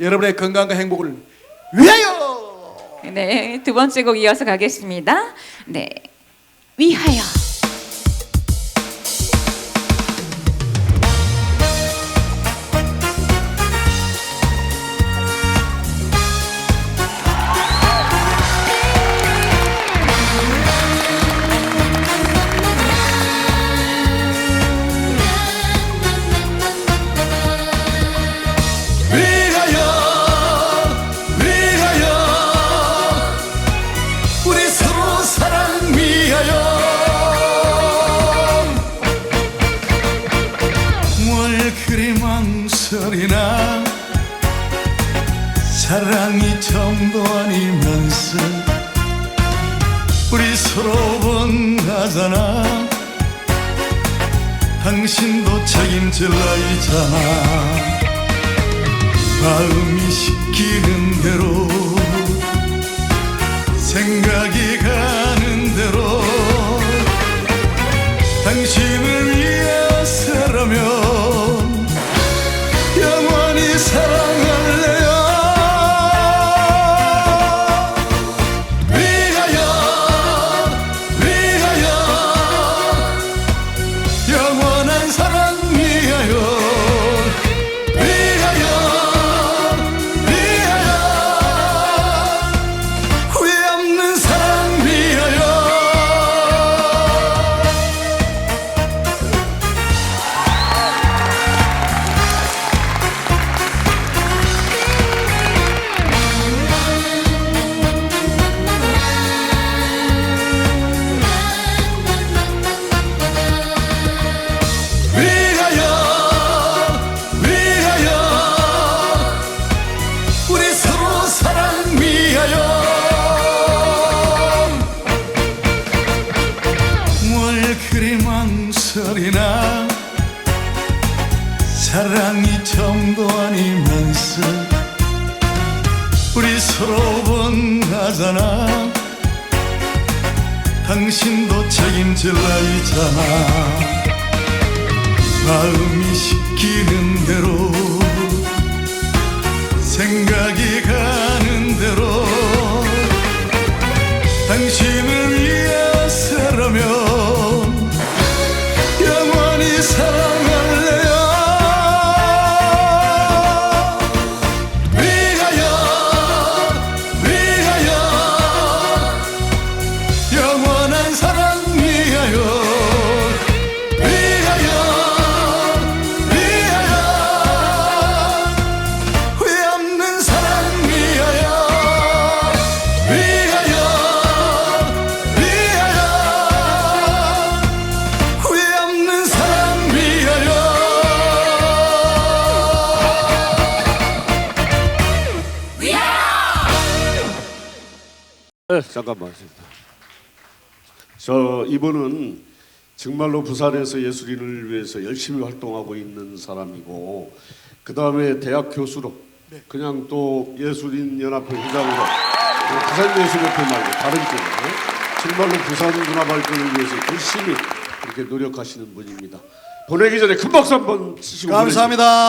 여러분의 건강과 행복을 위하여. 네, 두 번째 곡 이어서 가겠습니다. 네, 위하여. 뭘 그리 망설이나 사랑이 정도 아니면서 우리 서로 원하잖아 당신도 책임질 나이잖아. 마음이 시키는 대로 생각이 가는 대로 당신을 위해서라면 사랑할 사랑이 정도 아니면서 우리 서로 원하잖아. 당신도 책임질 나이잖아. 마음이 시키는 대로 생각이 가는 대로. 당신 네, 잠깐만. 저 이분은 정말로 부산에서 예술인을 위해서 열심히 활동하고 있는 사람이고 그 다음에 대학 교수로 그냥 또 예술인 연합회 회장으로 또 부산 예술협회 말고 다른 쪽으로 정말로 부산 문화 발전을 위해서 열심히 이렇게 노력하시는 분입니다. 보내기 전에 큰 박수 한번 치시고 감사합니다.